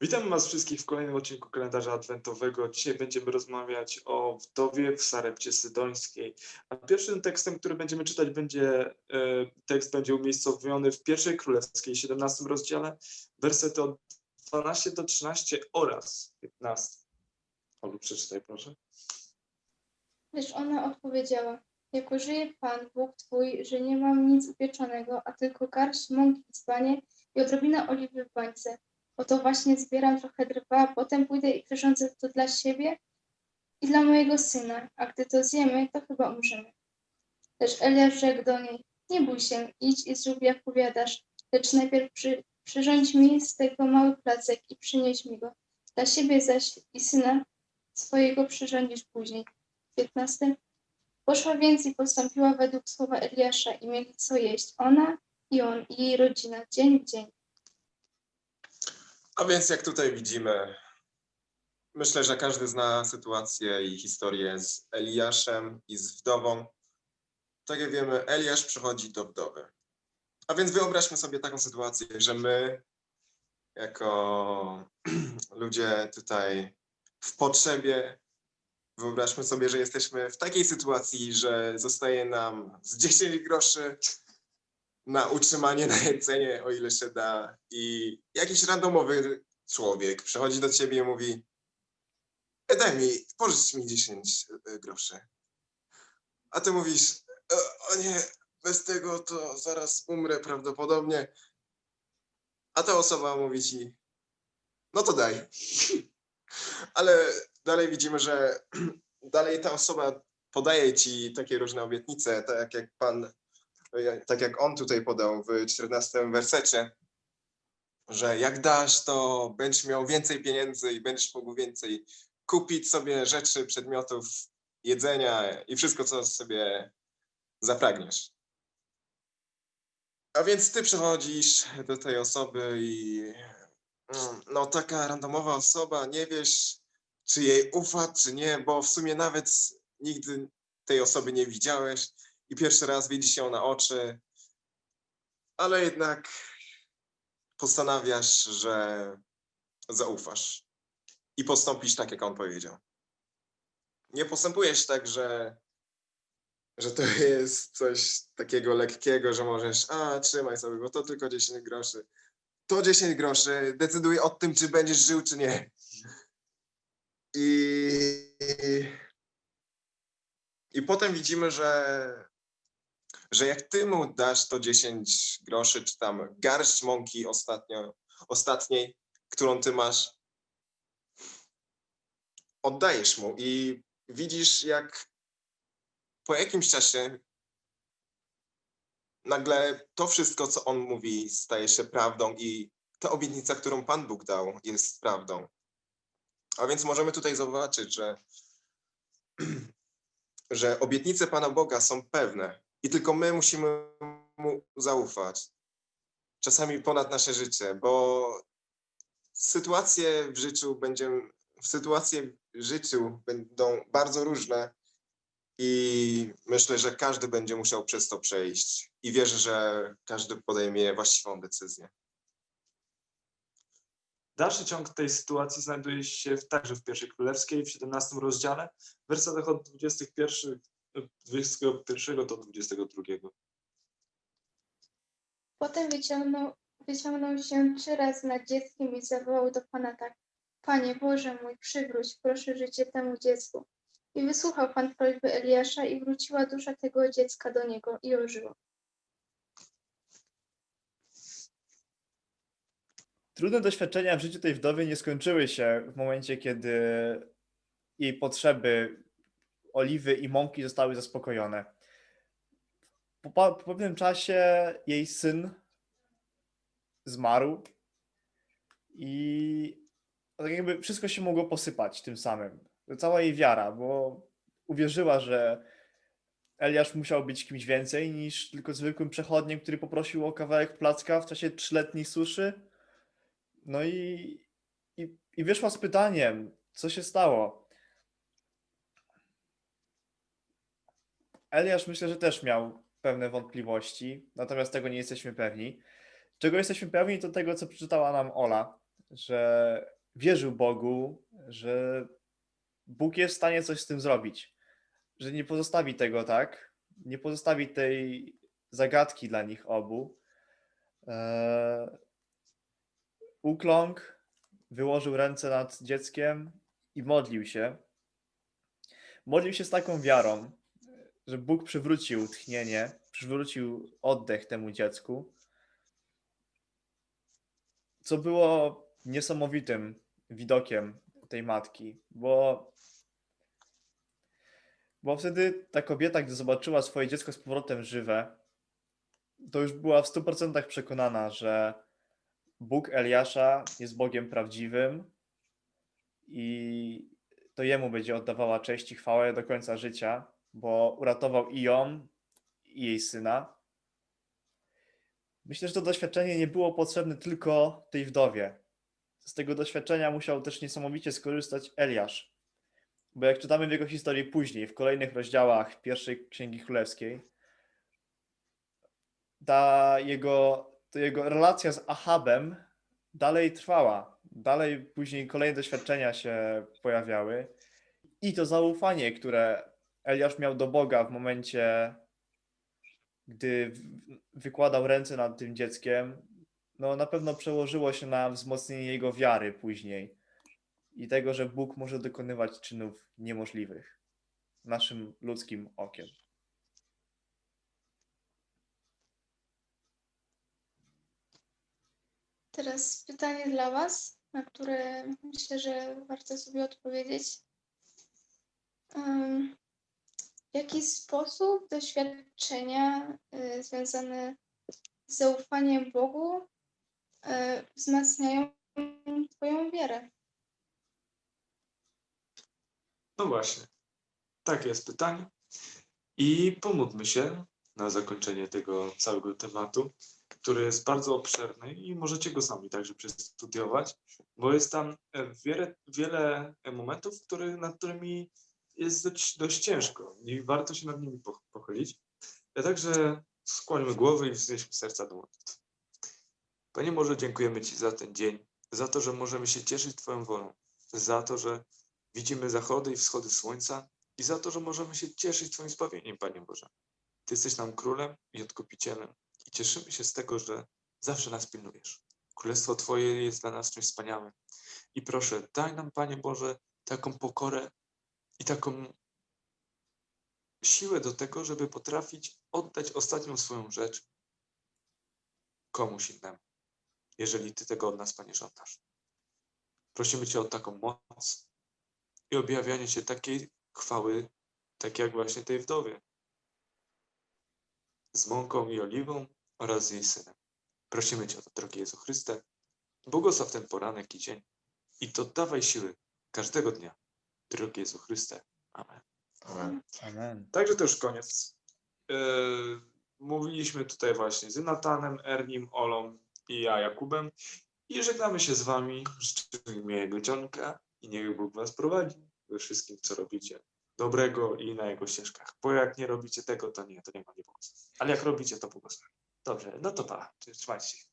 Witam Was wszystkich w kolejnym odcinku kalendarza adwentowego. Dzisiaj będziemy rozmawiać o wdowie w Sarepcie Sydońskiej. A pierwszym tekstem, który będziemy czytać, będzie e, tekst będzie umiejscowiony w pierwszej królewskiej, 17 rozdziale, wersety od 12 do 13 oraz 15. Olu, przeczytaj proszę. Lecz ona odpowiedziała, jako żyje Pan, Bóg Twój, że nie mam nic upieczonego, a tylko garść mąki w dzbanie i odrobinę oliwy w bańce. Oto właśnie zbieram trochę drwa, a potem pójdę i przyrządzę to dla siebie i dla mojego syna, a gdy to zjemy, to chyba umrzemy. Lecz Eliasz rzekł do niej, nie bój się, idź i zrób jak powiadasz, lecz najpierw przy, przyrządź mi z tego mały placek i przynieś mi go. Dla siebie zaś i syna swojego przyrządzisz później. 15. Poszła więc i postąpiła według słowa Eliasza i mieli co jeść ona i on i jej rodzina dzień w dzień. A więc jak tutaj widzimy, myślę, że każdy zna sytuację i historię z Eliaszem i z wdową. Tak jak wiemy, Eliasz przychodzi do wdowy. A więc wyobraźmy sobie taką sytuację, że my, jako ludzie tutaj w potrzebie, wyobraźmy sobie, że jesteśmy w takiej sytuacji, że zostaje nam z 10 groszy na utrzymanie, na jedzenie, o ile się da. I jakiś randomowy człowiek przychodzi do ciebie i mówi "E, daj mi, pożycz mi 10 groszy. A ty mówisz, "E, o nie, bez tego to zaraz umrę prawdopodobnie. A ta osoba mówi ci, no to daj. Ale dalej widzimy, że dalej ta osoba podaje ci takie różne obietnice, tak jak pan tak jak on tutaj podał w 14 wersecie, że jak dasz, to będziesz miał więcej pieniędzy i będziesz mógł więcej kupić sobie rzeczy, przedmiotów, jedzenia i wszystko, co sobie zapragniesz. A więc ty przychodzisz do tej osoby i mm, no taka randomowa osoba, nie wiesz, czy jej ufa, czy nie, bo w sumie nawet nigdy tej osoby nie widziałeś i pierwszy raz widzisz ją na oczy, ale jednak postanawiasz, że zaufasz i postąpisz tak, jak on powiedział. Nie postępujesz tak, że, że to jest coś takiego lekkiego, że możesz, a trzymaj sobie, bo to tylko 10 groszy. To 10 groszy decyduje o tym, czy będziesz żył, czy nie. I, i potem widzimy, że że jak ty mu dasz to 10 groszy, czy tam garść mąki ostatnio, ostatniej, którą ty masz, oddajesz mu i widzisz, jak po jakimś czasie nagle to wszystko, co on mówi, staje się prawdą i ta obietnica, którą Pan Bóg dał, jest prawdą. A więc możemy tutaj zobaczyć, że, że obietnice Pana Boga są pewne, i tylko my musimy mu zaufać. Czasami ponad nasze życie, bo sytuacje w życiu sytuacje w życiu będą bardzo różne i myślę, że każdy będzie musiał przez to przejść i wierzę, że każdy podejmie właściwą decyzję. Dalszy ciąg tej sytuacji znajduje się w, także w pierwszej królewskiej, w 17 rozdziale, w wersetach od 21, 21 do 22. Potem wyciągnął, wyciągnął się trzy razy nad dzieckiem i zawołał do Pana tak. Panie Boże mój, przywróć proszę życie temu dziecku. I wysłuchał Pan prośby Eliasza i wróciła dusza tego dziecka do niego i ożyło. Trudne doświadczenia w życiu tej wdowy nie skończyły się w momencie, kiedy jej potrzeby oliwy i mąki zostały zaspokojone. Po, po pewnym czasie jej syn zmarł i tak jakby wszystko się mogło posypać tym samym. Cała jej wiara, bo uwierzyła, że Eliasz musiał być kimś więcej niż tylko zwykłym przechodniem, który poprosił o kawałek placka w czasie trzyletniej suszy. No i, i, i wyszła z pytaniem, co się stało. Eliasz myślę, że też miał pewne wątpliwości, natomiast tego nie jesteśmy pewni. Czego jesteśmy pewni, to tego, co przeczytała nam Ola że wierzył Bogu, że Bóg jest w stanie coś z tym zrobić, że nie pozostawi tego tak, nie pozostawi tej zagadki dla nich obu. Eee, ukląkł, wyłożył ręce nad dzieckiem i modlił się. Modlił się z taką wiarą, że Bóg przywrócił tchnienie, przywrócił oddech temu dziecku, co było niesamowitym widokiem tej matki, bo, bo wtedy ta kobieta, gdy zobaczyła swoje dziecko z powrotem żywe, to już była w 100% przekonana, że Bóg Eliasza jest Bogiem prawdziwym i to Jemu będzie oddawała cześć i chwałę do końca życia, bo uratował i ją, i jej syna. Myślę, że to doświadczenie nie było potrzebne tylko tej wdowie. Z tego doświadczenia musiał też niesamowicie skorzystać Eliasz. Bo jak czytamy w jego historii później, w kolejnych rozdziałach pierwszej Księgi Królewskiej, ta jego, to jego relacja z Ahabem dalej trwała. Dalej później kolejne doświadczenia się pojawiały. I to zaufanie, które Eliasz miał do Boga w momencie, gdy wykładał ręce nad tym dzieckiem, no na pewno przełożyło się na wzmocnienie jego wiary później i tego, że Bóg może dokonywać czynów niemożliwych naszym ludzkim okiem. Teraz pytanie dla Was, na które myślę, że warto sobie odpowiedzieć. Jaki sposób doświadczenia y, związane z zaufaniem Bogu y, wzmacniają Twoją wiarę? No właśnie. Takie jest pytanie. I pomódlmy się na zakończenie tego całego tematu, który jest bardzo obszerny i możecie go sami także przestudiować, bo jest tam e, wiele, wiele momentów, który, nad którymi jest dość, ciężko i warto się nad nimi poch- pochylić. Ja także skłonimy głowy i wznieśmy serca do modlitwy. Panie Boże, dziękujemy Ci za ten dzień, za to, że możemy się cieszyć Twoją wolą, za to, że widzimy zachody i wschody słońca i za to, że możemy się cieszyć Twoim zbawieniem, Panie Boże. Ty jesteś nam królem i odkupicielem i cieszymy się z tego, że zawsze nas pilnujesz. Królestwo Twoje jest dla nas czymś wspaniałym. I proszę, daj nam, Panie Boże, taką pokorę i taką siłę do tego, żeby potrafić oddać ostatnią swoją rzecz komuś innemu, jeżeli Ty tego od nas, Panie, żądasz. Prosimy Cię o taką moc i objawianie się takiej chwały, tak jak właśnie tej wdowie, z mąką i oliwą oraz z jej synem. Prosimy Cię o to, drogi Jezu Chryste, błogosław ten poranek i dzień i dodawaj siły każdego dnia, drogi Jezu Chryste. Amen. Amen. Amen. Także to już koniec. Yy, mówiliśmy tutaj właśnie z Natanem, Ernim, Olą i ja, Jakubem. I żegnamy się z Wami. Życzymy miłego dzionka i niech Bóg Was prowadzi we wszystkim, co robicie dobrego i na Jego ścieżkach. Bo jak nie robicie tego, to nie, to nie ma nie błogosław. Ale jak robicie, to błogosław. Dobrze, no to pa. Trzymajcie się.